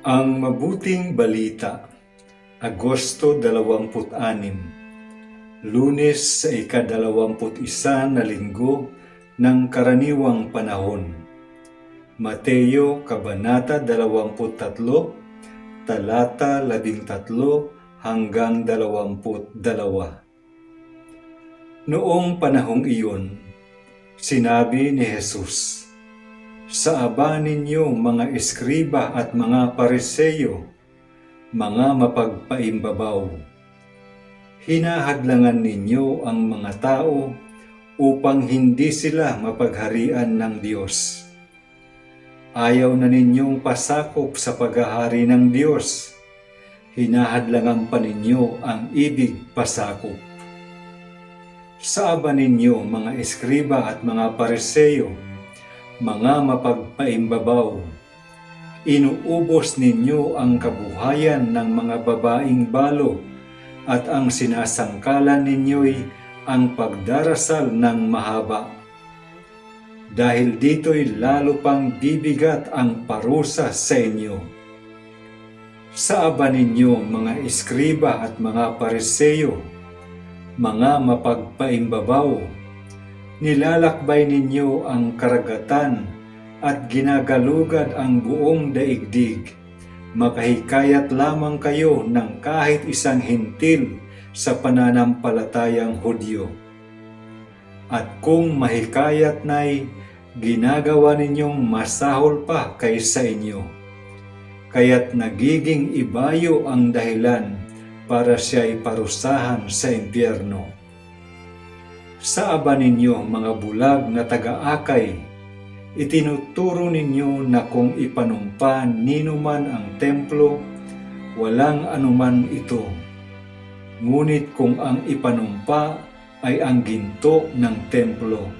Ang Mabuting Balita Agosto 26 Lunes sa ikadalawamput-isa na linggo ng karaniwang panahon. Mateo Kabanata 23 Talata 13 hanggang 22 Noong panahong iyon, sinabi ni Jesus, Sa aba ninyo mga eskriba at mga pariseyo, mga mapagpaimbabaw. Hinahadlangan ninyo ang mga tao upang hindi sila mapagharian ng Diyos. Ayaw na ninyong pasakop sa paghahari ng Diyos. Hinahadlangan pa ninyo ang ibig pasakop. Sa aba ninyo mga eskriba at mga pariseyo, mga mapagpaimbabaw, inuubos ninyo ang kabuhayan ng mga babaing balo at ang sinasangkalan ninyo'y ang pagdarasal ng mahaba. Dahil dito'y lalo pang bibigat ang parusa sa inyo. Sa aba ninyo mga eskriba at mga pariseyo, mga mapagpaimbabaw, nilalakbay ninyo ang karagatan at ginagalugad ang buong daigdig. Makahikayat lamang kayo ng kahit isang hintil sa pananampalatayang Hudyo. At kung mahikayat na'y ginagawa ninyong masahol pa kaysa inyo. Kaya't nagiging ibayo ang dahilan para siya'y parusahan sa impyerno. Sa aba ninyo mga bulag na taga-akay, itinuturo ninyo na kung ipanumpa nino man ang templo, walang anuman ito. Ngunit kung ang ipanumpa ay ang ginto ng templo,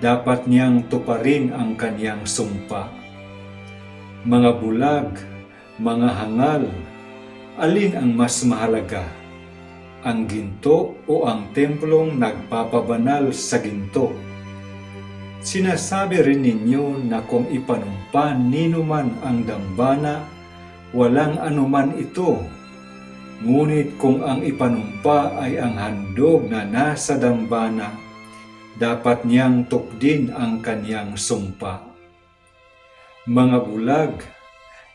dapat niyang tuparin ang kaniyang sumpa. Mga bulag, mga hangal, alin ang mas mahalaga? Ang ginto o ang templong nagpapabanal sa ginto? Sinasabi rin ninyo na kung ipanumpa nino man ang dambana, walang anuman ito. Ngunit kung ang ipanumpa ay ang handog na nasa dambana, dapat niyang tukdin ang kaniyang sumpa. Mga bulag,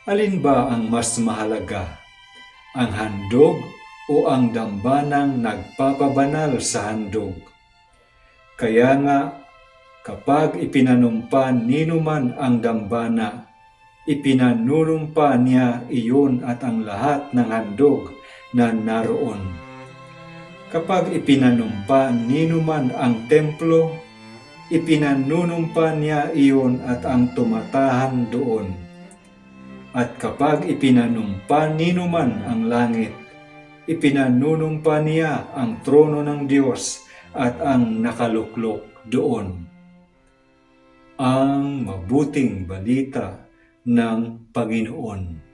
alin ba ang mas mahalaga? Ang handog o ang dambanang nagpapabanal sa handog? Kaya nga, kapag ipinanumpa nino man ang dambana, ipinanunumpa niya iyon at ang lahat ng handog na naroon. Kapag ipinanumpa nino man ang templo, ipinanunumpa niya iyon at ang tumatahan doon. At kapag ipinanumpa nino man ang langit, ipinanunumpa niya ang trono ng Diyos at ang nakaluklok doon. Ang mabuting balita ng Panginoon.